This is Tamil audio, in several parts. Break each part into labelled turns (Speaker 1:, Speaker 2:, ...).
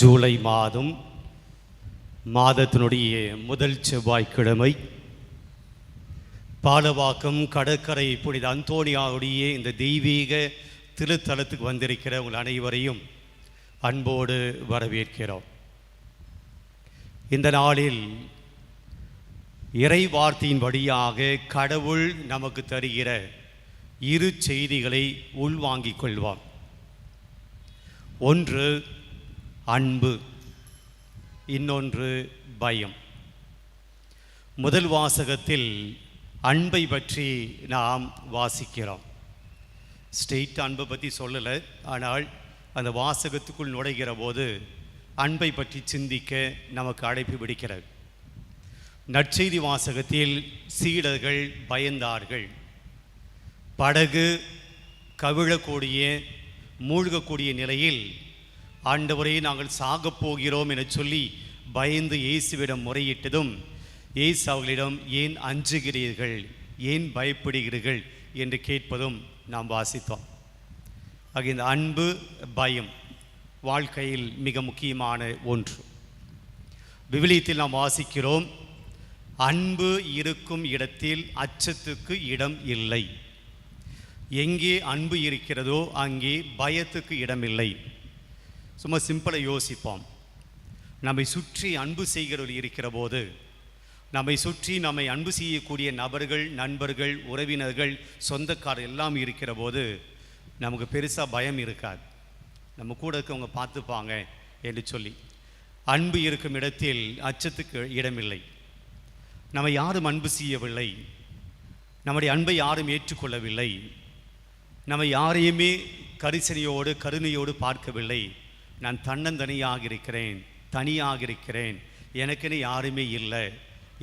Speaker 1: ஜூலை மாதம் மாதத்தினுடைய முதல் செவ்வாய்க்கிழமை. பாலவாக்கம் கடற்கரை புனித அந்தோணியாவுடைய இந்த தெய்வீக திருத்தலத்துக்கு வந்திருக்கிற உங்கள் அனைவரையும் அன்போடு வரவேற்கிறோம். இந்த நாளில் இறை வார்த்தையின் வழியாக கடவுள் நமக்கு தருகிற இரு செய்திகளை உள்வாங்கிக் கொள்வார். ஒன்று அன்பு இன்னொன்று பயம். முதல் வாசகத்தில் அன்பை பற்றி நாம் வாசிக்கிறோம். ஸ்டெயிட் அன்பை பற்றி சொல்லலை ஆனால் அந்த வாசகத்துக்குள் நுழைகிற போது அன்பை பற்றி சிந்திக்க நமக்கு அழைப்பு விடுக்கிறது. நற்செய்தி வாசகத்தில் சீடர்கள் பயந்தார்கள். படகு கவிழக்கூடிய மூழ்கக்கூடிய நிலையில் ஆண்டவரே நாங்கள் சாகப் போகிறோம் என சொல்லி பயந்து இயேசுவிடம் முறையிட்டதும் இயேசு அவர்களிடம் ஏன் அஞ்சுகிறீர்கள்? ஏன் பயப்படுகிறீர்கள்? என்று கேட்பதும் நாம் வாசித்தோம். ஆக இந்த அன்பு பயம் வாழ்க்கையில் மிக முக்கியமான ஒன்று. விவிலியத்தில் நாம் வாசிக்கிறோம் அன்பு இருக்கும் இடத்தில் அச்சத்துக்கு இடம் இல்லை. எங்கே அன்பு இருக்கிறதோ அங்கே பயத்துக்கு இடமில்லை. சும்மா சிம்பிளாக யோசிப்போம். நம்மை சுற்றி அன்பு செய்கிறவர் இருக்கிற போது நம்மை சுற்றி நம்மை அன்பு செய்யக்கூடிய நபர்கள் நண்பர்கள் உறவினர்கள் சொந்தக்காரர் எல்லாம் இருக்கிற போது நமக்கு பெருசாக பயம் இருக்காது. நம்ம கூட இருக்கவங்க பார்த்துப்பாங்க என்று சொல்லி. அன்பு இருக்கும் இடத்தில் அச்சத்துக்கு இடமில்லை. நம்ம யாரும் அன்பு செய்யவில்லை. நம்முடைய அன்பை யாரும் ஏற்றுக்கொள்ளவில்லை. நம்ம யாரையுமே கரிசனையோடு கருணையோடு பார்க்கவில்லை. நான் தன்னந்தனியாக இருக்கிறேன் தனியாக இருக்கிறேன். எனக்கென யாருமே இல்லை.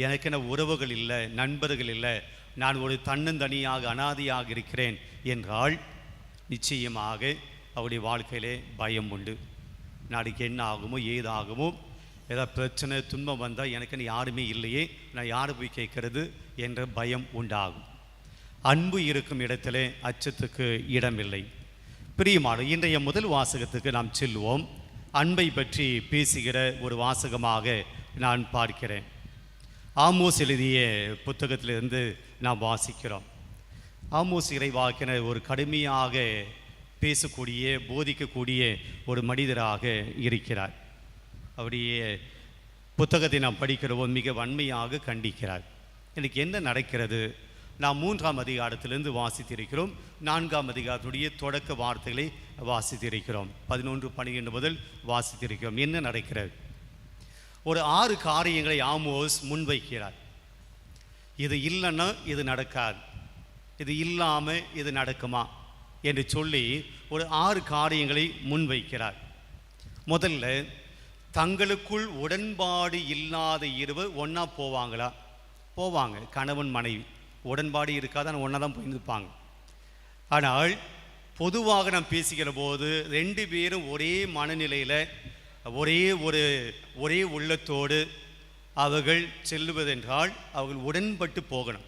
Speaker 1: எனக்கென உறவுகள் இல்லை நண்பர்கள் இல்லை. நான் ஒரு தன்னந்தனியாக அனாதையாக இருக்கிறேன் என்றால் நிச்சயமாக அவருடைய வாழ்க்கையிலே பயம் உண்டு. நாளைக்கு என்ன ஆகுமோ ஏதாகுமோ ஏதாவது பிரச்சனை துன்பம் வந்தால் எனக்குன்னு யாருமே இல்லையே நான் யாரை போய் கேட்கறது என்ற பயம் உண்டாகும். அன்பு இருக்கும் இடத்திலே அச்சத்துக்கு இடமில்லை. பிரியமான இன்றைய முதல் வாசகத்துக்கு நாம் செல்வோம். அன்பை பற்றி பேசுகிற ஒரு வாசகமாக நான் பார்க்கிறேன். ஆமோஸ் எழுதிய புத்தகத்திலிருந்து நாம் வாசிக்கிறோம். ஆமோஸ் இறைவாக்கின ஒரு கடுமையாக பேசக்கூடிய போதிக்கக்கூடிய ஒரு மனிதராக இருக்கிறார். அவருடைய புத்தகத்தை நாம் படிக்கிறவோ மிக வன்மையாக கண்டிக்கிறார். எனக்கு என்ன நடக்கிறது? நாம் மூன்றாம் அதிகாரத்திலிருந்து வாசித்திருக்கிறோம். நான்காம் அதிகாரத்துடைய தொடக்க வார்த்தைகளை வாசித்திருக்கிறோம். பதினொன்று பன்னிரெண்டு முதல் வாசித்திருக்கிறோம். என்ன நடக்கிறது? ஒரு ஆறு காரியங்களை ஆமோஸ் முன்வைக்கிறார். இது இல்லைன்னா இது நடக்காது. இது இல்லாமல் இது நடக்குமா? என்று சொல்லி ஒரு ஆறு காரியங்களை முன்வைக்கிறார். முதல்ல தங்களுக்குள் உடன்பாடு இல்லாத இருவர் ஒன்றா போவாங்களா? போவாங்க. கணவன் மனைவி. உடன்பாடு இருக்காது ஆனால் ஒன்றா தான் போயிருப்பாங்க ஆனால் பொதுவாக நாம் பேசுகிற போது ரெண்டு பேரும் ஒரே மனநிலையில் ஒரே ஒரு ஒரே உள்ளத்தோடு அவர்கள் செல்லுவதென்றால் அவர்கள் உடன்பட்டு போகணும்.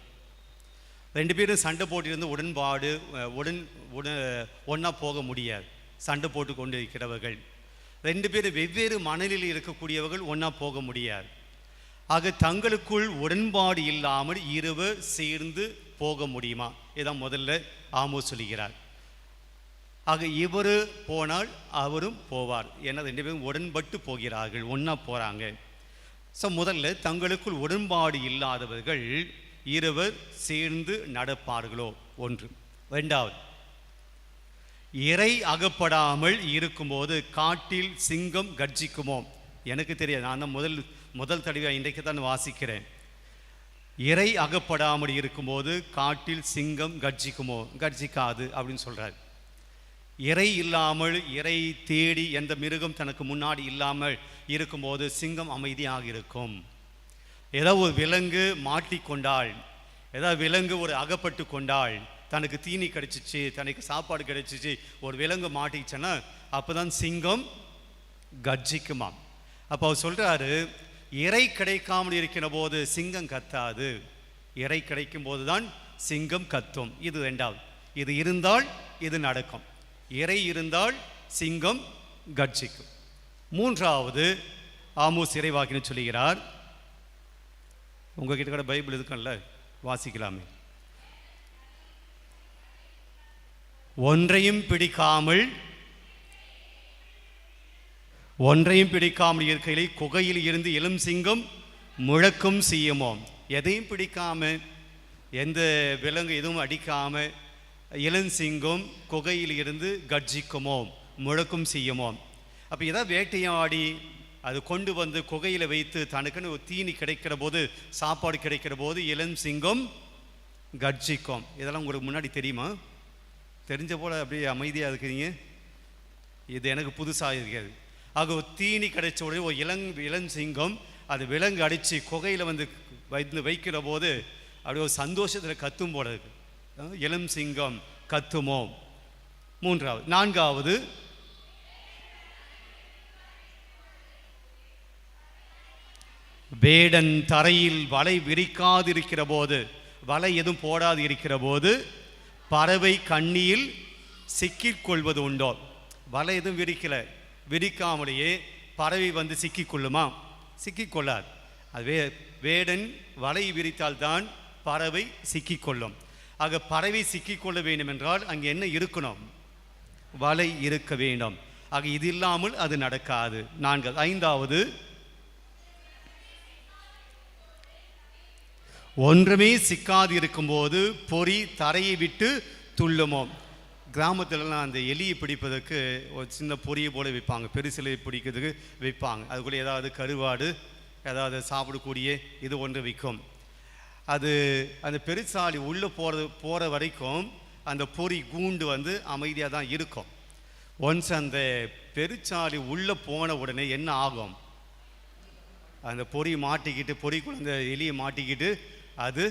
Speaker 1: ரெண்டு பேரும் சண்டை போட்டிருந்து உடன்பாடு உடன் உட ஒன்றா போக முடியாது. சண்டை போட்டு கொண்டு இருக்கிறவர்கள் ரெண்டு பேரும் வெவ்வேறு மனநிலையில் இருக்கக்கூடியவர்கள் ஒன்றா போக முடியாது. ஆக தங்களுக்குள் உடன்பாடு இல்லாமல் இரவு சேர்ந்து போக முடியுமா? இதான் முதல்ல ஆமோ சொல்லுகிறார். ஆக இவர் போனால் அவரும் போவார். ஏன்னா ரெண்டு பேரும் உடன்பட்டு போகிறார்கள் ஒன்றா போகிறாங்க ஸோ முதல்ல தங்களுக்குள் உடன்பாடு இல்லாதவர்கள் இருவர் சேர்ந்து நடப்பார்களோ? ஒன்று. ரெண்டாவது இறை அகப்படாமல் இருக்கும்போது காட்டில் சிங்கம் கர்ஜிக்குமோ? எனக்கு தெரியாது. நான் தான் முதல் முதல் தடவை இன்றைக்கு தான் வாசிக்கிறேன். இறை அகப்படாமல் இருக்கும்போது காட்டில் சிங்கம் கர்ஜிக்குமோ? கர்ஜிக்காது அப்படின்னு சொல்கிறார் இறை இல்லாமல் இறை தேடி எந்த மிருகம் தனக்கு முன்னாடி இல்லாமல் இருக்கும்போது சிங்கம் அமைதியாக இருக்கும். ஏதோ ஒரு விலங்கு மாட்டிக்கொண்டால் ஏதோ விலங்கு ஒரு அகப்பட்டு கொண்டால் தனக்கு தீனி கிடைச்சிச்சு தனக்கு சாப்பாடு கிடைச்சிச்சு ஒரு விலங்கு மாட்டிச்சுன்னா அப்போ தான் சிங்கம் கர்ஜிக்குமாம். அப்போ அவர் சொல்கிறாரு இறை கிடைக்காமல் இருக்கிற போது சிங்கம் கத்தாது. இறை கிடைக்கும் போது தான் சிங்கம் கத்தும். இது ரெண்டாவது இது இருந்தால் இது நடக்கும். இறை இருந்தால் சிங்கம் கர்ஜிக்கும். மூன்றாவது ஆமோஸ் இறைவாக்கின்னு சொல்லுகிறார். உங்ககிட்ட கூட பைபிள் இருக்கும்ல? வாசிக்கலாமே. ஒன்றையும் பிடிக்காமல் ஒன்றையும் பிடிக்காமல் இருக்கையிலே குகையில் இருந்து எலும் சிங்கம் முழக்கும் செய்யுமோ எதையும் பிடிக்காம எந்த விலங்கு எதுவும் அடிக்காம இளஞ்சிங்கம் குகையில் இருந்து கர்ஜிக்குமோ முழக்கும் செய்யுமோ அப்போ ஏதாவது வேட்டையாடி அது கொண்டு வந்து குகையில் வைத்து தனக்குன்னு ஒரு தீனி கிடைக்கிற போது சாப்பாடு கிடைக்கிற போது இளஞ்சிங்கம் கர்ஜிக்கும். இதெல்லாம் உங்களுக்கு முன்னாடி தெரியுமா? தெரிஞ்ச போல அப்படியே அமைதியாக இருக்கிறீங்க. இது எனக்கு புதுசாக இருக்கிறது. ஆக ஒரு தீனி கிடைச்ச உடனே ஒரு இளங் இளஞ்சிங்கம் அது விலங்கு அடித்து குகையில் வந்து வந்து வைக்கிற போது அப்படி ஒரு சந்தோஷத்தில் கத்தும் போல இருக்கு. இளம் சிங்கம் கத்துமோ மூன்றாவது நான்காவது. வேடன் தரையில் வலை விரிக்காதிருக்கிற போது வலை எதுவும் போடாது இருக்கிற போது பறவை கண்ணியில் சிக்கிக்கொள்வது உண்டோ? வலை எதுவும் விரிக்கலை. விரிக்காமலேயே பறவை வந்து சிக்கிக்கொள்ளுமா? சிக்கிக்கொள்ளாது. அது வே வேடன் வலை விரித்தால்தான் பறவை சிக்கிக்கொள்ளும். ஆக பறவை சிக்கிக்கொள்ள வேண்டும் என்றால் அங்கே என்ன இருக்கணும்? வலை இருக்க வேண்டும். ஆக இது இல்லாமல் அது நடக்காது. நான்கு ஐந்தாவது. ஒன்றுமே சிக்காது இருக்கும்போது பொறி தரையை விட்டு துள்ளுமோ? கிராமத்துலலாம் அந்த எலியை பிடிப்பதற்கு ஒரு சின்ன பொரியை போல வைப்பாங்க. பெருசிலை பிடிக்கிறதுக்கு வைப்பாங்க. அதுக்குள்ளே ஏதாவது கருவாடு ஏதாவது சாப்பிடக்கூடிய இது ஒன்று விற்கும். அது அந்த பெருசாலி உள்ளே போகிறது போகிற வரைக்கும் அந்த பொறி கூண்டு வந்து அமைதியாக தான் இருக்கும். ஒன்ஸ் அந்த பெருச்சாலி உள்ளே போன உடனே என்ன ஆகும்? அந்த பொறி மாட்டிக்கிட்டு பொறிக்குள்ள அந்த எலியை மாட்டிக்கிட்டு அது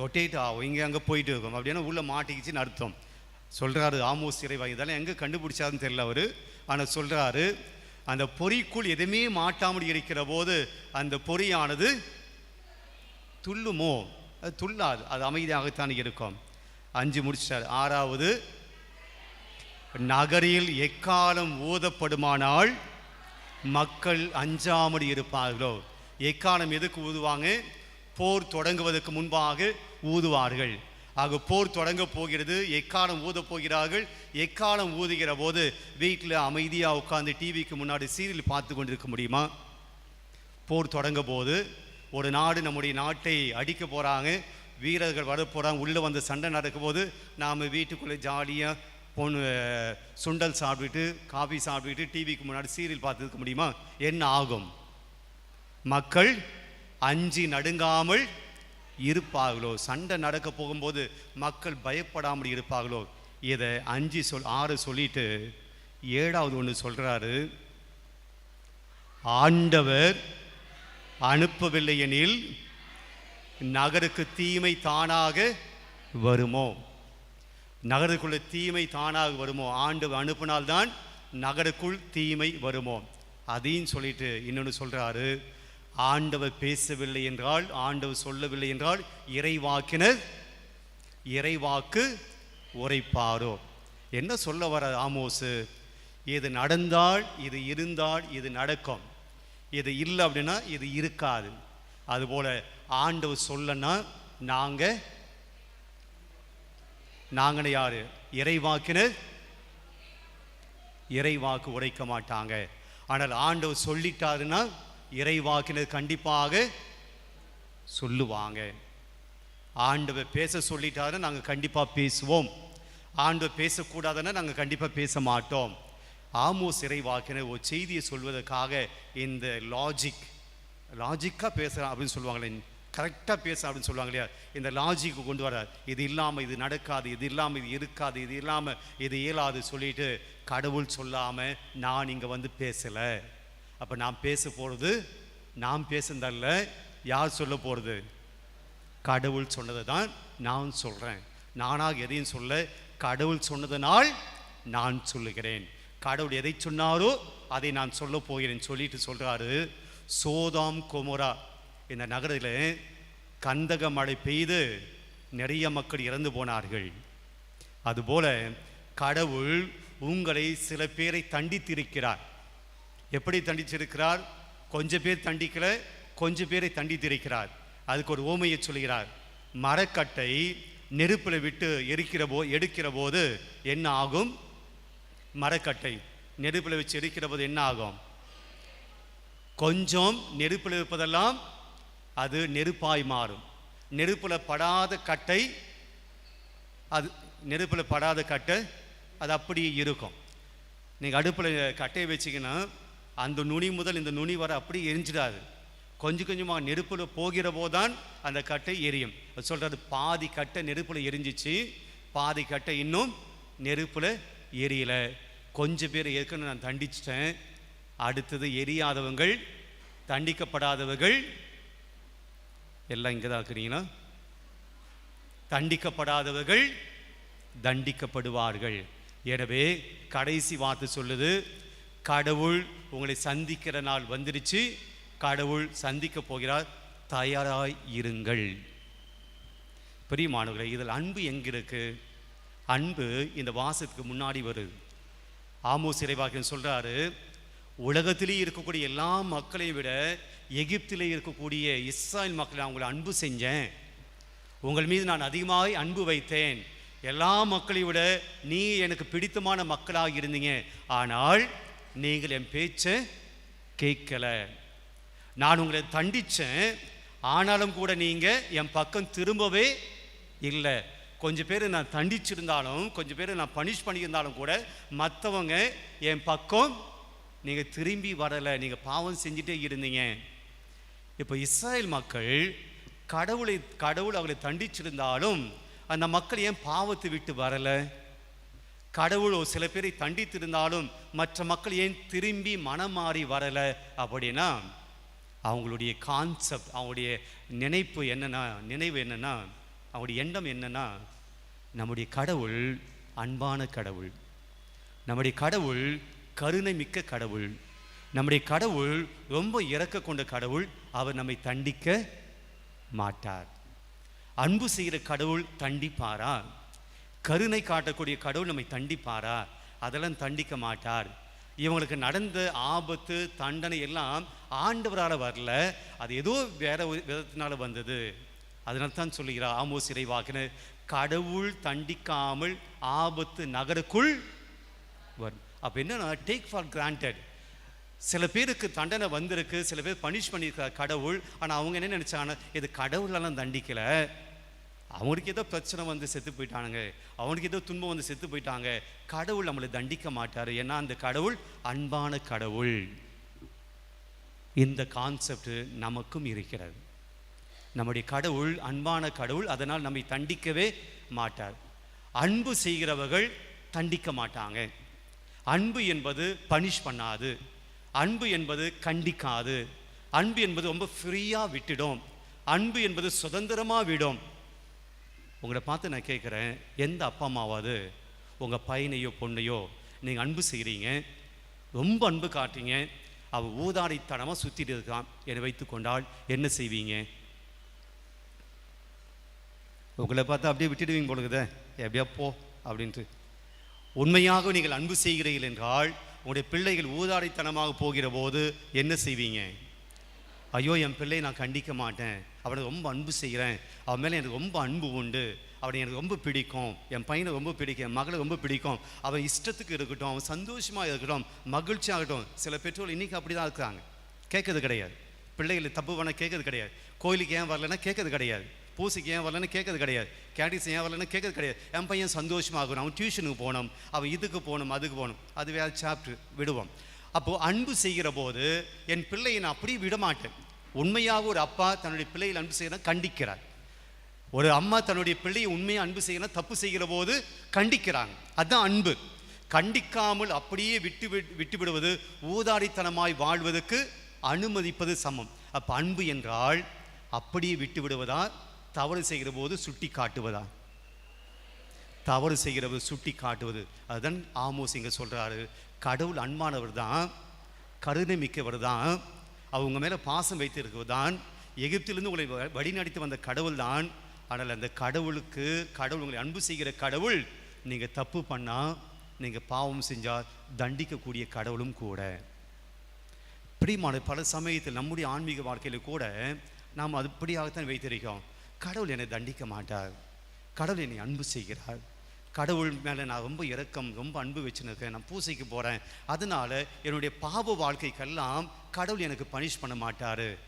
Speaker 1: ரொட்டேட் ஆகும். இங்கே அங்கே போயிட்டு இருக்கும். அப்படின்னா உள்ளே மாட்டிக்கிச்சுன்னு அர்த்தம். சொல்கிறாரு ஆமோஸ் இறைவா. இதெல்லாம் எங்கே கண்டுபிடிச்சாருன்னு தெரியல அவர். ஆனால் சொல்கிறாரு அந்த பொறிக்குள் எதுவுமே மாட்டாமல் இருக்கிற போது அந்த பொறியானது துள்ளுமோ? அது துள்ளாது. அது அமைதியாகத்தான் இருக்கும். அஞ்சு முடிச்சிட்டார். ஆறாவது நகரில் எக்காலம் ஊதப்படுமானால் மக்கள் அஞ்சாமல் இருப்பார்களோ? எக்காலம் எதுக்கு ஊதுவாங்க? போர் தொடங்குவதற்கு முன்பாக ஊதுவார்கள். ஆக போர் தொடங்க போகிறது. எக்காலம் ஊதப் போகிறார்கள்? எக்காலம் ஊதுகிற போது வீட்டில் அமைதியாக உட்காந்து டிவிக்கு முன்னாடி சீரியல் பார்த்து கொண்டிருக்க முடியுமா? போர் தொடங்க போது ஒரு நாடு நம்முடைய நாட்டை அடிக்க போகிறாங்க வீரர்கள் வர போகிறாங்க உள்ளே வந்து சண்டை நடக்கும்போது நாம் வீட்டுக்குள்ளே ஜாலியாக பொண்ணு சுண்டல் சாப்பிட்டுட்டு காஃபி சாப்பிட்டுட்டு டிவிக்கு முன்னாடி சீரியல் பார்த்துருக்க முடியுமா? என்ன ஆகும்? மக்கள் அஞ்சி நடுங்காமல் இருப்பார்களோ? சண்டை நடக்க போகும்போது மக்கள் பயப்படாமல் இருப்பார்களோ? இதை அஞ்சு சொல் ஆறு சொல்லிட்டு ஏழாவது ஒன்று சொல்கிறாரு ஆண்டவர் அனுப்பவில்லை எனில் நகருக்கு தீமை தானாக வருமோ? நகருக்குள்ள தீமை தானாக வருமோ? ஆண்டு அனுப்பினால்தான் நகருக்குள் தீமை வருமோ? அதையும் சொல்லிட்டு இன்னொன்று சொல்கிறாரு ஆண்டவர் பேசவில்லை என்றால் ஆண்டவர் சொல்லவில்லை என்றால் இறைவாக்கினர் இறைவாக்கு உரைப்பாரோ? என்ன சொல்ல வர ஆமோசு இது நடந்தால் இது இருந்தால் இது நடக்கும். இது இல்லை அப்படின்னா இது இருக்காது. அதுபோல் ஆண்டவர் சொல்லனா நாங்கள் நாங்கள் யார்? இறைவாக்கினர் இறைவாக்கு உரைக்க மாட்டாங்க. ஆனால் ஆண்டவர் சொல்லிட்டாருன்னா இறைவாக்கினர் கண்டிப்பாக சொல்லுவாங்க. ஆண்டவர் பேச சொல்லிட்டாருன்னா நாங்கள் கண்டிப்பாக பேசுவோம். ஆண்டவர் பேசக்கூடாதுன்னா நாங்கள் கண்டிப்பாக பேச மாட்டோம். ஆமோஸ் இறைவாக்கினர் ஒரு செய்தியை சொல்வதற்காக இந்த லாஜிக் லாஜிக்காக பேசுகிறான் அப்படின்னு சொல்லுவாங்களே கரெக்டாக பேச அப்படின்னு சொல்லுவாங்க இல்லையா இந்த லாஜிக்கு கொண்டு வர இது இல்லாமல் இது நடக்காது இது இல்லாமல் இது இருக்காது இது இல்லாமல் இது இயலாது சொல்லிட்டு கடவுள் சொல்லாமல் நான் இங்கே வந்து பேசலை. அப்போ நான் பேச போகிறது நாம் பேசுனதல்ல யார் சொல்ல போகிறது கடவுள் சொன்னதை தான் நான் சொல்கிறேன் நானாக எதையும் சொல்ல கடவுள் சொன்னதனால் நான் சொல்லுகிறேன். கடவுள் எதை சொன்னாரோ அதை நான் சொல்ல போகிறேன் சொல்லிட்டு சொல்கிறாரு சோதாம் கொமோரா. இந்த நகரத்தில் கந்தக மழை பெய்து நிறைய மக்கள் இறந்து போனார்கள். அதுபோல கடவுள் உங்களை சில பேரை தண்டித்திருக்கிறார். எப்படி தண்டிச்சிருக்கிறார்? கொஞ்சம் பேர் தண்டிக்கல கொஞ்சம் பேரை தண்டித்திருக்கிறார். அதுக்கு ஒரு ஓமையை சொல்கிறார். மரக்கட்டை நெருப்பில் விட்டு எரிக்கிற போ எடுக்கிற போது என்ன ஆகும்? மரக்கட்டை நெருப்பில் வச்சு எரிக்கிற போது என்ன ஆகும்? கொஞ்சம் நெருப்பில் இருப்பதெல்லாம் அது நெருப்பாய் மாறும். நெருப்பில் படாத கட்டை அது நெருப்பில் படாத கட்டை அது அப்படியே இருக்கும். நீங்கள் அடுப்பில் கட்டையை வச்சிங்கன்னா அந்த நுனி முதல் இந்த நுனி வரை அப்படி எரிஞ்சிடாது. கொஞ்சம் கொஞ்சமாக நெருப்பில் போகிற போதான் அந்த கட்டை எரியும். சொல்கிறது பாதி கட்டை நெருப்பில் எரிஞ்சிச்சு பாதி கட்டை இன்னும் நெருப்பில் எரியலை. கொஞ்சம் பேர் ஏற்கனவே நான் தண்டிச்சிட்டேன். அடுத்தது எரியாதவங்கள் தண்டிக்கப்படாதவர்கள் எல்லாம் இங்கே தான் இருக்கிறீங்களா? தண்டிக்கப்படாதவர்கள் தண்டிக்கப்படுவார்கள். எனவே கடைசி வார்த்தை சொல்லுது கடவுள் உங்களை சந்திக்கிற நாள் வந்துருச்சு. கடவுள் சந்திக்க போகிறார். தயாராய் இருங்கள். பிரியமானவர்களே இதில் அன்பு எங்கே இருக்கு அன்பு இந்த வாசத்துக்கு முன்னாடி வருது. ஆமோ இறைவாக்கியன் சொல்கிறாரு உலகத்திலே இருக்கக்கூடிய எல்லா மக்களையும் விட எகிப்திலே இருக்கக்கூடிய இஸ்ராயல் மக்களை நான் அன்பு செஞ்சேன். உங்கள் மீது நான் அதிகமாக அன்பு வைத்தேன். எல்லா மக்களையும் விட நீ எனக்கு பிடித்தமான மக்களாக இருந்தீங்க. ஆனால் நீங்கள் என் பேச்சை கேட்கலை. நான் உங்களை தண்டித்தேன் ஆனாலும் கூட நீங்கள் என் பக்கம் திரும்பவே இல்லை. கொஞ்சம் பேர் நான் தண்டிச்சிருந்தாலும் கொஞ்சம் பேர் நான் பனிஷ் பண்ணியிருந்தாலும் கூட மற்றவங்க என் பக்கம் நீங்கள் திரும்பி வரலை. நீங்கள் பாவம் செஞ்சுட்டே இருந்தீங்க. இப்போ இஸ்ரேல் மக்கள் கடவுளை கடவுள் அவளை தண்டிச்சிருந்தாலும் அந்த மக்கள் ஏன் பாவத்தை விட்டு வரலை? கடவுள் ஒரு சில பேரை தண்டித்திருந்தாலும் மற்ற மக்கள் ஏன் திரும்பி மனம் மாறி வரலை அப்படின்னா அவங்களுடைய கான்செப்ட் அவங்களுடைய நினைப்பு என்னன்னா நினைவு என்னென்னா அவங்களுடைய எண்ணம் என்னென்னா நம்முடைய கடவுள் அன்பான கடவுள் நம்முடைய கடவுள் கருணை மிக்க கடவுள் நம்முடைய கடவுள் ரொம்ப இறக்க கொண்ட கடவுள் அவர் நம்மை தண்டிக்க மாட்டார். அன்பு செய்கிற கடவுள் தண்டிப்பாரா? கருணை காட்டக்கூடிய கடவுள் நம்மை தண்டிப்பாரா? அதெல்லாம் தண்டிக்க மாட்டார். இவங்களுக்கு நடந்த ஆபத்து தண்டனை எல்லாம் ஆண்டவரால் வரல. அது ஏதோ வேற ஒரு விதத்தினால வந்தது. அதனால தான் சொல்லுகிறார் ஆமோஸ் இறைவாக்கின கடவுள் தண்டிக்காமல் ஆபத்து நகருக்குள் வரும். அப்போ என்னன்னா டேக் ஃபார் கிராண்டட் சில பேருக்கு தண்டனை வந்திருக்கு சில பேர் பனிஷ் பண்ணியிருக்கார் கடவுள். ஆனால் அவங்க என்ன நினச்சாங்கன்னா இது கடவுளெல்லாம் தண்டிக்கலை. அவனுக்கு ஏதோ பிரச்சனை வந்து செத்து போயிட்டானுங்க. அவனுக்கு ஏதோ துன்பம் வந்து செத்து போயிட்டாங்க. கடவுள் நம்மளை தண்டிக்க மாட்டார். ஏன்னா அந்த கடவுள் அன்பான கடவுள். இந்த கான்செப்ட் நமக்கும் இருக்கிறது. நம்முடைய கடவுள் அன்பான கடவுள் அதனால் நம்மை தண்டிக்கவே மாட்டார். அன்பு செய்கிறவர்கள் தண்டிக்க மாட்டாங்க. அன்பு என்பது பனிஷ் பண்ணாது. அன்பு என்பது கண்டிக்காது. அன்பு என்பது ரொம்ப ஃப்ரீயாக விட்டுடும். அன்பு என்பது சுதந்திரமாக விடும். உங்களை பார்த்து நான் கேட்குறேன் எந்த அப்பா அம்மாவாவது உங்கள் பையனையோ பொண்ணையோ நீங்கள் அன்பு செய்கிறீங்க ரொம்ப அன்பு காட்டுறீங்க அவள் ஊதாடித்தனமாக சுற்றிட்டு இருக்கான் என்னை வைத்து கொண்டால் என்ன செய்வீங்க? உங்களை பார்த்தா அப்படியே விட்டுடுவீங்க பொழுதுதே எப்படியா போ அப்படின்ட்டு. உண்மையாக நீங்கள் அன்பு செய்கிறீர்கள் என்றால் உங்களுடைய பிள்ளைகள் ஊதாடித்தனமாக போகிற போது என்ன செய்வீங்க? ஐயோ என் பிள்ளையை நான் கண்டிக்க மாட்டேன். அவனை ரொம்ப அன்பு செய்கிறேன். அவன் மேலே எனக்கு ரொம்ப அன்பு உண்டு. அவனை எனக்கு ரொம்ப பிடிக்கும். என் பையனை ரொம்ப பிடிக்கும். என் மகளை ரொம்ப பிடிக்கும். அவன் இஷ்டத்துக்கு இருக்கட்டும். அவன் சந்தோஷமாக இருக்கட்டும். மகிழ்ச்சியாகட்டும் சில பெற்றோர் இன்னைக்கு அப்படி தான் இருக்கிறாங்க. கேட்கறது கிடையாது. பிள்ளைகள் தப்பு வேணால் கேட்கறது கிடையாது. கோயிலுக்கு ஏன் வரலன்னா கேட்கறது கிடையாது. பூசிக்கு ஏன் வரலன்னு கேட்கறது கிடையாது. கேண்டிஸ் ஏன் வரலன்னு கேட்கறது கிடையாது. என் பையன் சந்தோஷமாகணும் அவன் டியூஷனுக்கு போகணும். அவன் இதுக்கு போகணும் அதுக்கு போகணும். அது வேறு சாப்டர் விடுவோம். அப்போது அன்பு செய்கிற போது என் பிள்ளையை நான் அப்படியே விடமாட்டேன். உண்மையாக ஒரு அப்பா தன்னுடைய பிள்ளையில் அன்பு செய்யணும் கண்டிக்கிறார். ஒரு அம்மா தன்னுடைய பிள்ளையை உண்மையை அன்பு செய்யணும் தப்பு செய்கிற போது கண்டிக்கிறாங்க. அதுதான் அன்பு. கண்டிக்காமல் அப்படியே விட்டு விட்டு விடுவது ஊதாரித்தனமாய் வாழ்வதற்கு அனுமதிப்பது சமம். அப்போ அன்பு என்றால் அப்படியே விட்டு விடுவதா தவறு செய்கிற போது சுட்டி காட்டுவதா? தவறு செய்கிறவர் சுட்டி காட்டுவது. அதுதான் ஆமோஸ் சொல்கிறாரு கடவுள் அன்பானவர் தான் கருணை மிக்கவர் தான் அவங்க மேலே பாசம் வைத்திருக்கிறது தான் எகிப்திலிருந்து உங்களை வ- வழிநடத்தி வந்த கடவுள் தான் ஆனால் அந்த கடவுளுக்கு கடவுள் உங்களை அன்பு செய்கிற கடவுள் நீங்கள் தப்பு பண்ணால் நீங்கள் பாவம் செஞ்சால் தண்டிக்கக்கூடிய கடவுளும் கூட. பிரியமான பல சமயத்தில் நம்முடைய ஆன்மீக வாழ்க்கையில் கூட நாம் அதுபடியாகத்தான் வைத்திருக்கோம் கடவுள் என்னை தண்டிக்க மாட்டார். கடவுள் என்னை அன்பு செய்கிறார். கடவுள் மேலே நான் ரொம்ப இரக்கம் ரொம்ப அன்பு வச்சுருக்கேன் நான் பூசைக்கு போகிறேன் அதனால் என்னுடைய பாவ வாழ்க்கைக்கெல்லாம் கடவுள் எனக்கு பனிஷ் பண்ண மாட்டார்.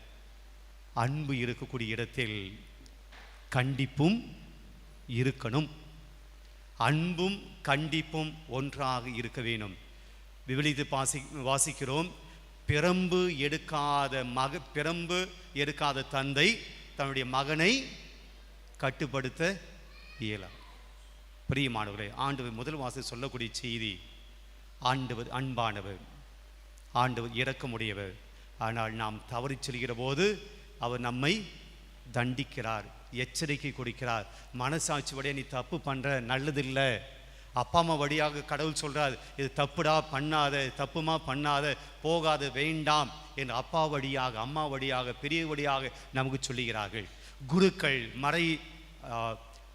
Speaker 1: அன்பு இருக்கக்கூடிய இடத்தில் கண்டிப்பும் இருக்கணும். அன்பும் கண்டிப்பும் ஒன்றாக இருக்க வேணும். விவிலித்து பாசி வாசிக்கிறோம். பிரம்பு எடுக்காத மக பிரம்பு எடுக்காத தந்தை தன்னுடைய மகனை கட்டுப்படுத்த இயலாம் பிரியமானவர்களே ஆண்டவர் முதல் வாசல் சொல்லக்கூடிய செய்தி ஆண்டவர் அன்பானவர் ஆண்டவர் இறக்கமுடையவர் ஆனால் நாம் தவறி செல்கிற போது அவர் நம்மை தண்டிக்கிறார் எச்சரிக்கை கொடுக்கிறார். மனசாட்சி வழியாக நீ தப்பு பண்ணுற நல்லதில்லை. அப்பா அம்மா வழியாக கடவுள் சொல்கிறார் இது தப்புடா பண்ணாத தப்புமா பண்ணாத போகாத வேண்டாம் என்று அப்பா வழியாக அம்மா வழியாக பெரிய வழியாக நமக்கு சொல்லுகிறார்கள். குருக்கள் மறை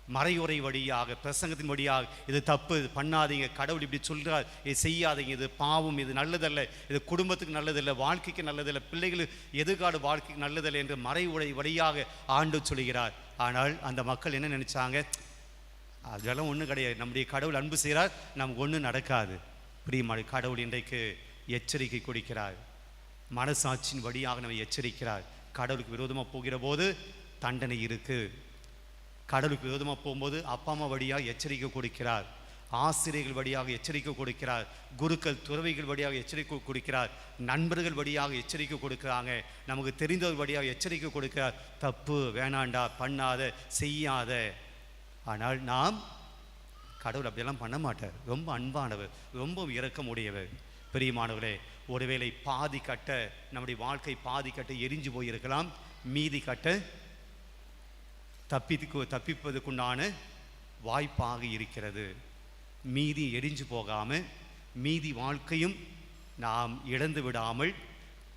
Speaker 1: மறையுறை வழியாக பிரசங்கத்தின் வழியாக இது தப்பு இது பண்ணாதீங்க கடவுள் இப்படி சொல்கிறார் இது செய்யாதீங்க இது பாவம் இது நல்லதல்ல இது குடும்பத்துக்கு நல்லதில்லை வாழ்க்கைக்கு நல்லதில்லை பிள்ளைகளுக்கு எதிர்காடு வாழ்க்கைக்கு நல்லதில்லை என்று மறைவுரை வழியாக ஆண்டு சொல்கிறார். ஆனால் அந்த மக்கள் என்ன நினைச்சாங்க? அதெல்லாம் ஒன்றும் கிடையாது. நம்முடைய கடவுள் அன்பு செய்கிறார் நமக்கு ஒன்றும் நடக்காது. பிரியமான கடவுள் இன்றைக்கு எச்சரிக்கை கொடுக்கிறார். மனசாட்சியின் வழியாக நம்ம எச்சரிக்கிறார். கடவுளுக்கு விரோதமாக போகிற போது தண்டனை இருக்கு. கடவுளுக்கு விரோதமாக போகும்போது அப்பா அம்மா வழியாக எச்சரிக்கை கொடுக்கிறார். ஆசிரியர்கள் வழியாக எச்சரிக்கை கொடுக்கிறார். குருக்கள் துறவிகள் வழியாக எச்சரிக்கை கொடுக்கிறார். நண்பர்கள் வழியாக எச்சரிக்கை கொடுக்குறாங்க. நமக்கு தெரிந்தவர் வழியாக எச்சரிக்கை கொடுக்கிறார். தப்பு வேணாண்டா பண்ணாத செய்யாத. ஆனால் நாம் கடவுள் அப்படியெல்லாம் பண்ண மாட்டார். ரொம்ப அன்பானவர் ரொம்ப இரக்கமுடையவர். பெரியமானவர்களே ஒருவேளை பாதி கட்ட நம்முடைய வாழ்க்கை பாதி கட்ட எரிஞ்சு போயிருக்கலாம். மீதி கட்ட தப்பிக்கு தப்பிப்பதுக்குண்டான வாய்ப்பாக இருக்கிறது. மீதி எரிஞ்சு போகாமல் மீதி வாழ்க்கையும் நாம் இழந்து விடாமல்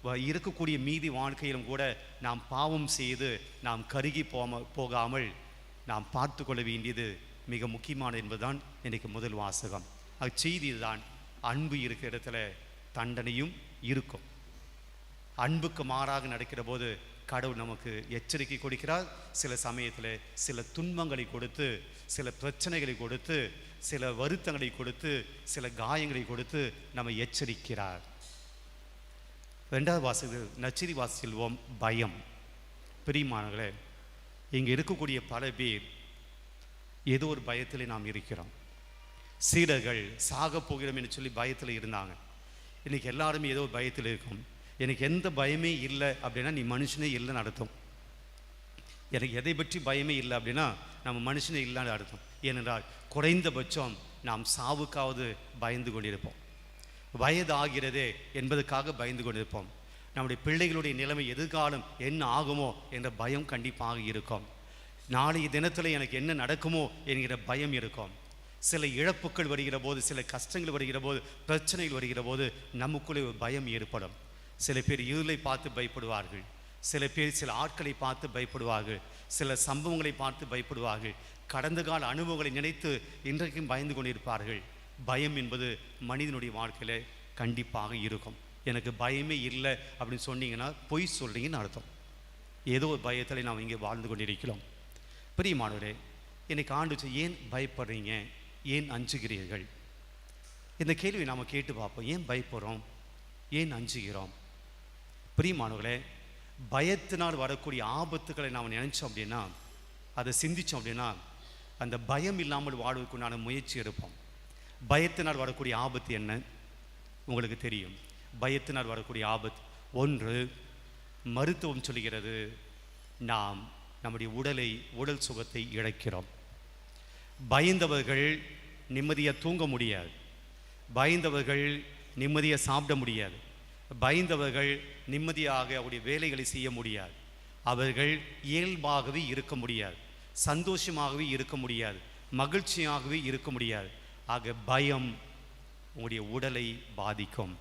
Speaker 1: வ- இருக்கக்கூடிய மீதி வாழ்க்கையிலும் கூட நாம் பாவம் செய்து நாம் கருகி போம போகாமல் நாம் பார்த்து கொள்ள வேண்டியது மிக முக்கியமானது என்பதுதான் இன்றைக்கு முதல் வாசகம். அச்செய்தி தான் அன்பு இருக்கிற இடத்துல தண்டனையும் இருக்கும். அன்புக்கு மாறாக நடக்கிற போது கடவுள் நமக்கு எச்சரிக்கை கொடுக்கிறார். சில சமயத்தில் சில துன்பங்களை கொடுத்து சில பிரச்சனைகளை கொடுத்து சில வருத்தங்களை கொடுத்து சில காயங்களை கொடுத்து நம்ம எச்சரிக்கிறார். ரெண்டாவது வாசகு நச்சிரி வாசில்வோம் பயம். பிரியமானங்களே இங்கே இருக்கக்கூடிய பல பேர் ஏதோ ஒரு பயத்தில் நாம் இருக்கிறோம். சீடர்கள் சாக போகிறோம் என்று சொல்லி பயத்தில் இருந்தாங்க. இன்னைக்கு எல்லாருமே ஏதோ ஒரு பயத்தில் இருக்கும். எனக்கு எந்த பயமே இல்லை அப்படின்னா நீ மனுஷனே இல்லைன்னு அர்த்தம். எனக்கு எதை பற்றி பயமே இல்லை அப்படின்னா நம்ம மனுஷனே இல்லைன்னு அர்த்தம். ஏனென்றால் குறைந்தபட்சம் நாம் சாவுக்காவது பயந்து கொண்டிருப்போம். வயது ஆகிறதே என்பதற்காக பயந்து கொண்டிருப்போம். நம்முடைய பிள்ளைகளுடைய நிலைமை எதிர்காலம் என்ன ஆகுமோ என்ற பயம் கண்டிப்பாக இருக்கும். நாளைய தினத்தில் எனக்கு என்ன நடக்குமோ என்கிற பயம் இருக்கும். சில இழப்புகள் வருகிற போது சில கஷ்டங்கள் வருகிற போது பிரச்சனைகள் வருகிற போது நமக்குள்ளே ஒரு பயம் ஏற்படும். சில பேர் இருளை பார்த்து பயப்படுவார்கள். சில பேர் சில ஆட்களை பார்த்து பயப்படுவார்கள். சில சம்பவங்களை பார்த்து பயப்படுவார்கள். கடந்த கால அனுபவங்களை நினைத்து இன்றைக்கும் பயந்து கொண்டிருப்பார்கள். பயம் என்பது மனிதனுடைய வாழ்க்கையில் கண்டிப்பாக இருக்கும். எனக்கு பயமே இல்லை அப்படின்னு சொன்னீங்கன்னா பொய் சொல்கிறீங்கன்னு அர்த்தம். ஏதோ ஒரு பயத்தில் நாம் இங்கே வாழ்ந்து கொண்டிருக்கிறோம். பிரியமானவரே இன்னைக்கு ஆண்டு ஏன் பயப்படுறீங்க? ஏன் அஞ்சுகிறீர்கள்? இந்த கேள்வி நாம் கேட்டு பார்ப்போம். ஏன் பயப்படுறோம்? ஏன் அஞ்சுகிறோம்? பிரியமானவர்களே பயத்தினால் வரக்கூடிய ஆபத்துக்களை நாம் நினைச்சோம் அப்படின்னா அதை சிந்திச்சோம் அப்படின்னா அந்த பயம் இல்லாமல் வாழ்வதற்குண்டான முயற்சி எடுப்போம். பயத்தினால் வரக்கூடிய ஆபத்து என்ன? உங்களுக்கு தெரியும். பயத்தினால் வரக்கூடிய ஆபத்து ஒன்று மருத்துவம் சொல்கிறது நாம் நம்முடைய உடலை உடல் சுகத்தை இழக்கிறோம். பயந்தவர்கள் நிம்மதியாக தூங்க முடியாது. பயந்தவர்கள் நிம்மதியாக சாப்பிட முடியாது. பயந்தவர்கள் நிம்மதியாக அவருடைய வேலைகளை செய்ய முடியாது. அவர்கள் இயல்பாகவே இருக்க முடியாது. சந்தோஷமாகவே இருக்க முடியாது. மகிழ்ச்சியாகவே இருக்க முடியாது. ஆக பயம் உங்களுடைய உடலை பாதிக்கும்.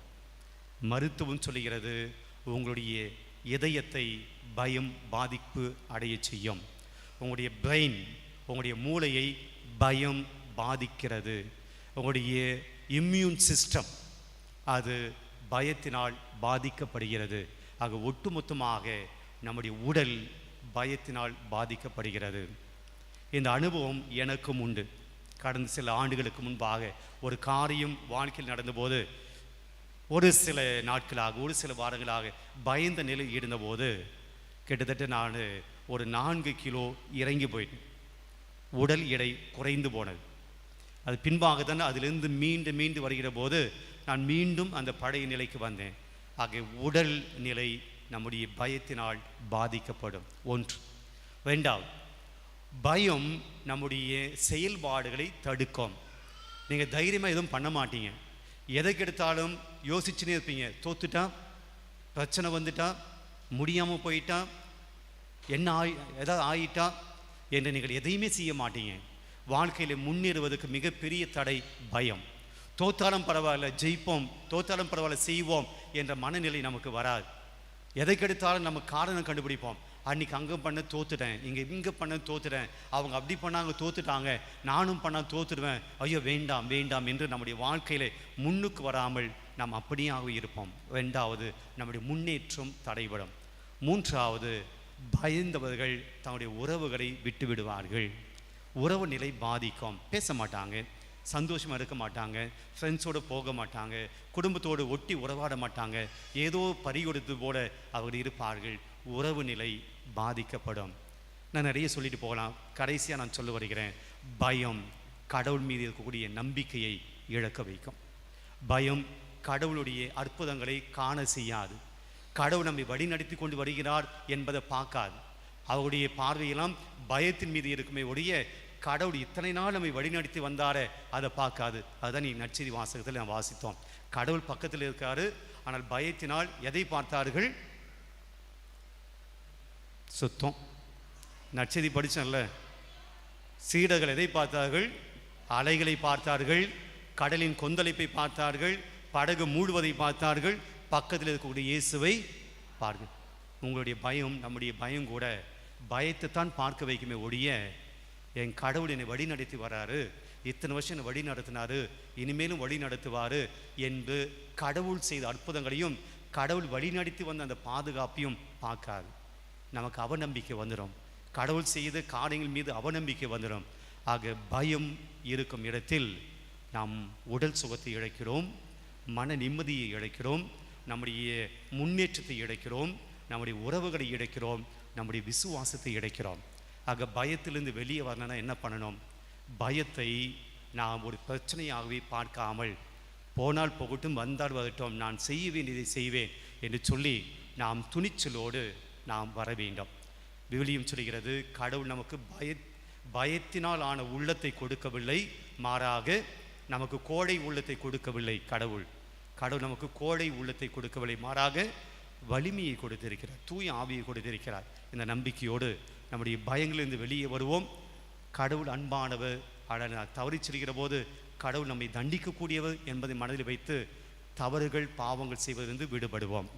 Speaker 1: மருத்துவம் சொல்லுகிறது உங்களுடைய இதயத்தை பயம் பாதிப்பு அடையச் செய்யும். உங்களுடைய பிரெயின் உங்களுடைய மூளையை பயம் பாதிக்கிறது. உங்களுடைய இம்யூன் சிஸ்டம் அது பயத்தினால் பாதிக்கப்படுகிறது. ஆக ஒட்டுமொத்தமாக நம்முடைய உடல் பயத்தினால் பாதிக்கப்படுகிறது. இந்த அனுபவம் எனக்கும் உண்டு. கடந்த சில ஆண்டுகளுக்கு முன்பாக ஒரு காரியம் வாழ்க்கையில் நடந்தபோது ஒரு சில நாட்களாக ஒரு சில வாரங்களாக பயந்த நிலை இருந்தபோது கிட்டத்தட்ட நான் ஒரு நான்கு கிலோ இறங்கி போயிட்டேன். உடல் எடை குறைந்து போனது. அது பின்பாக தான் அதிலிருந்து மீண்டு மீண்டு வருகிற போது நான் மீண்டும் அந்த பழைய நிலைக்கு வந்தேன். ஆகிய உடல் நிலை நம்முடைய பயத்தினால் பாதிக்கப்படும். ஒன்று. ரெண்டாவது பயம் நம்முடைய செயல்பாடுகளை தடுக்கும். நீங்கள் தைரியமாக எதுவும் பண்ண மாட்டீங்க. எதைக்கு எடுத்தாலும் யோசிச்சுனே இருப்பீங்க. தோத்துட்டா? பிரச்சனை வந்துட்டா? முடியாமல் போயிட்டா? என்ன ஆயி எதாவது ஆயிட்டா? என்று நீங்கள் எதையுமே செய்ய மாட்டீங்க. வாழ்க்கையில் முன்னேறுவதற்கு மிகப்பெரிய தடை பயம். தோத்தாலும் பரவாயில்ல ஜெயிப்போம் தோத்தாலும் பரவாயில்ல செய்வோம் என்ற மனநிலை நமக்கு வராது. எதைக்கெடுத்தாலும் நம்ம காரணம் கண்டுபிடிப்போம். அன்றைக்கி அங்கே பண்ண தோத்துட்டேன் இங்கே இங்கே பண்ண தோத்துட்டேன் அவங்க அப்படி பண்ணாங்க தோத்துட்டாங்க நானும் பண்ணால் தோத்துடுவேன் ஐயோ வேண்டாம் வேண்டாம் என்று நம்முடைய வாழ்க்கையில் முன்னுக்கு வராமல் நாம் அப்படியாக இருப்போம். ரெண்டாவது நம்முடைய முன்னேற்றம் தடைபடும். மூன்றாவது பயந்தவர்கள் தன்னுடைய உறவுகளை விட்டு விடுவார்கள் உறவு நிலை பாதிக்கும். பேச மாட்டாங்க. சந்தோஷமாக இருக்க மாட்டாங்க ஃப்ரெண்ட்ஸோடு போக மாட்டாங்க குடும்பத்தோடு ஒட்டி உறவாட மாட்டாங்க. ஏதோ பறிகொடுத்து போட போல அவர்கள் இருப்பார்கள். உறவு நிலை பாதிக்கப்படும். நான் நிறைய சொல்லிட்டு போகலாம். கடைசியாக நான் சொல்ல வருகிறேன் பயம் கடவுள் மீது இருக்கக்கூடிய நம்பிக்கையை இழக்க வைக்கும். பயம் கடவுளுடைய அற்புதங்களை காண செய்யாது. கடவுள் நம்மை வழிநடத்தி கொண்டு வருகிறார் என்பதை பார்க்காது. அவருடைய பார்வையெல்லாம் பயத்தின் மீது இருக்குமே ஒழிய கடவுள் இத்தனை நாள் நம்மை வழிநடத்தி வந்தாரே அதை பார்க்காது. அதுதான் நீ நற்செய்தி வாசகத்தில் நான் வாசித்தோம். கடவுள் பக்கத்தில் இருக்காரு ஆனால் பயத்தினால் எதை பார்த்தார்கள்? சுத்தம். நற்செய்தி படிச்சேன்ல. சீடர்கள் எதை பார்த்தார்கள்? அலைகளை பார்த்தார்கள் கடலின் கொந்தளிப்பை பார்த்தார்கள் படகு மூடுவதை பார்த்தார்கள் பக்கத்தில் இருக்கக்கூடிய இயேசுவை பாருங்கள் உங்களுடைய பயம் நம்முடைய பயம் கூட பயத்தை தான் பார்க்க வைக்குமே ஒழிய என் கடவுள் என்னை வழி நடத்தி வராரு. இத்தனை வருஷம் என்னை வழி நடத்தினாரு இனிமேலும் வழி நடத்துவார் என்று கடவுள் செய்த அற்புதங்களையும் கடவுள் வழி நடத்தி வந்த அந்த பாதுகாப்பையும் பார்க்காது நமக்கு அவநம்பிக்கை வந்துடும் கடவுள் செய்த காரியங்கள் மீது அவநம்பிக்கை வந்துடும் ஆக பயம் இருக்கும் இடத்தில் நாம் உடல் சுகத்தை இழக்கிறோம் மன நிம்மதியை இழக்கிறோம் நம்முடைய முன்னேற்றத்தை இழக்கிறோம் நம்முடைய உறவுகளை இழக்கிறோம் நம்முடைய விசுவாசத்தை இழக்கிறோம். ஆக பயத்திலிருந்து வெளியே வரணும்னா என்ன பண்ணணும்? பயத்தை நாம் ஒரு பிரச்சனையாகவே பார்க்காமல் போனால் போகட்டும் வந்தால் வரட்டும் நான் செய்ய வேண்டியதை செய்வேன் என்று சொல்லி நாம் துணிச்சலோடு நாம் வர வேண்டும். விவிலியம் சொல்கிறது கடவுள் நமக்கு பய பயத்தினால் ஆன உள்ளத்தை கொடுக்கவில்லை மாறாக நமக்கு கோடை உள்ளத்தை கொடுக்கவில்லை கடவுள். கடவுள் நமக்கு கோடை உள்ளத்தை கொடுக்கவில்லை மாறாக வலிமையை கொடுத்திருக்கிறார் தூய ஆவியை கொடுத்திருக்கிறார் இந்த நம்பிக்கையோடு நம்முடைய பயங்களிலிருந்து வெளியே வருவோம். கடவுள் அன்பானவர் ஆனால் தவறி செல்கிற போது கடவுள் நம்மை தண்டிக்கக்கூடியவர் என்பதை மனதில் வைத்து தவறுகள் பாவங்கள் செய்வதிலிருந்து விடுபடுவோம்.